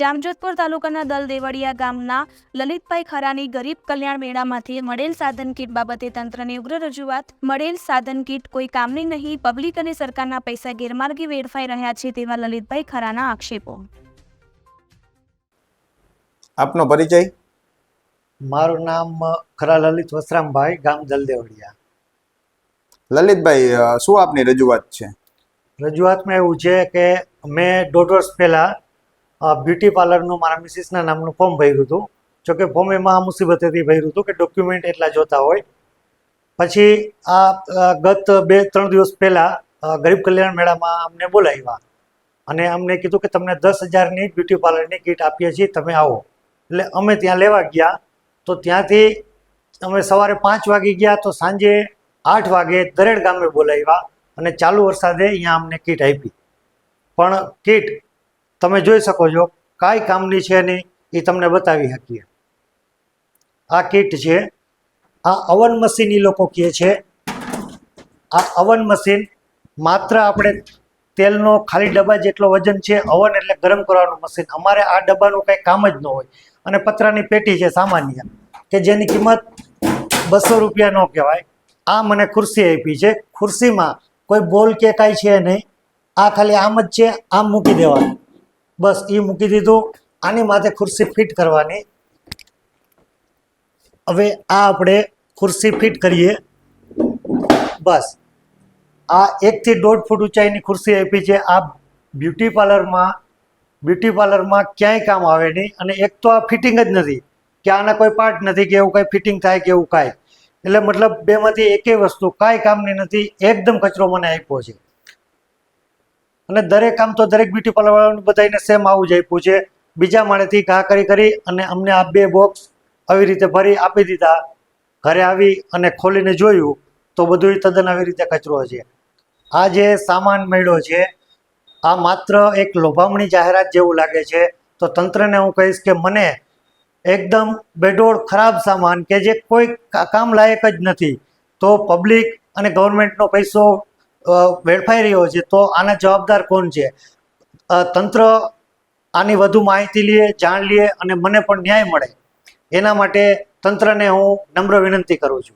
જામજોધપુર તાલુકાના દલ દેવળિયા ગામના લલિતભાઈ ખરાની ગરીબ કલ્યાણ મેળામાંથી મળેલ સાધન કીટ બાબતે તંત્રની ઉગ્ર રજૂઆત. મળેલ સાધન કીટ કોઈ કામની નહીં પબ્લિક અને સરકારના પૈસા ગેરમાર્ગે વેડફાઈ રહ્યા છે તેવા લલિતભાઈ ખરાના આક્ષેપો. આપનો પરિચય? મારું નામ ખરા લલિત વસરામભાઈ ગામ દલદેવડિયા લલિતભાઈ શું આપની રજૂઆત છે? રજૂઆતમાં એવું છે કે મેં દોઢ વર્ષ પહેલાં બ્યુટી પાર્લરનું મારા મિસિસના નામનું ફોર્મ ભર્યું હતું. જોકે ફોર્મ એમાં આ મુસીબતેથી ભર્યું હતું કે ડોક્યુમેન્ટ એટલા જોતા હોય. પછી આ ગત બે, ત્રણ દિવસ પહેલાં ગરીબ કલ્યાણ મેળામાં અમને બોલાવ્યા. અને અમને કીધું કે તમને દસ હજારની બ્યુટી પાર્લરની કીટ આપીએ છીએ, તમે આવો. એટલે અમે ત્યાં લેવા ગયા. તો ત્યાંથી અમે સવારે પાંચ વાગે ગયા તો સાંજે આઠ વાગે દરેડ ગામે બોલાવ્યા અને ચાલુ વરસાદે અહીંયા અમને કીટ આપી. પણ કીટ તમે જોઈ શકો છો, કાંઈ કામની છે નહીં, એ તમને બતાવી શકીએ. આ કીટ છે, આ અવન મશીન એ લોકો કહે છે. આ અવન મશીન માત્ર આપણે તેલનો ખાલી ડબ્બા જેટલો વજન છે, અવન એટલે ગરમ કરવાનું મશીન. અમારે આ ડબ્બાનું કંઈ કામ જ ન હોય. અને પતરાની પેટી છે સામાન્ય, કે જેની કિંમત બસો રૂપિયા ન કહેવાય. આ મને ખુરશી આપી છે. ખુરશીમાં કોઈ બોલ કે કાંઈ છે નહીં. આ ખાલી આમ જ છે, આમ મૂકી દેવાનું. બસ એ મૂકી દીધું. આની માથે ખુરશી ફિટ કરવાની. હવે આ આપણે ખુરશી ફિટ કરીએ. બસ. આ એકથી દોઢ ફૂટ ઊંચાઈની ખુરશી આપી છે. આ બ્યુટી પાર્લરમાં બ્યુટી પાર્લરમાં ક્યાંય કામ આવે નહીં. અને એક તો આ ફિટિંગ જ નથી. કે આના કોઈ પાર્ટ નથી કે એવું કાંઈ ફિટિંગ થાય કે એવું કાંઈ. એટલે મતલબ બેમાંથી એકેય વસ્તુ કાંઈ કામની નથી. એકદમ કચરો મને આપ્યો છે. અને દરેક કામ તો દરેક બ્યુટી પાર્લરવાળાને બધાને સેમ આવું જ આપ્યું છે. બીજા માળેથી ઘા કરી કરી અને અમને આ બે બોક્સ આવી રીતે ભરી આપી દીધા. ઘરે આવી અને ખોલીને જોયું તો બધું તદ્દન આવી રીતે કચરો છે. આ જે સામાન મળ્યો છે, આ માત્ર એક લોભામણી જાહેરાત જેવું લાગે છે. તો તંત્રને હું કહીશ કે મને એકદમ બેડોળ ખરાબ સામાન કે જે કોઈ કામ લાયક જ નથી. તો પબ્લિક અને ગવર્મેન્ટનો પૈસો વેડફાઈ રહ્યો છે, તો આના જવાબદાર કોણ છે? તંત્ર આની વધુ માહિતી લે, જાણ લે અને મને પણ ન્યાય મળે. એના માટે તંત્રને હું નમ્ર વિનંતી કરું છું.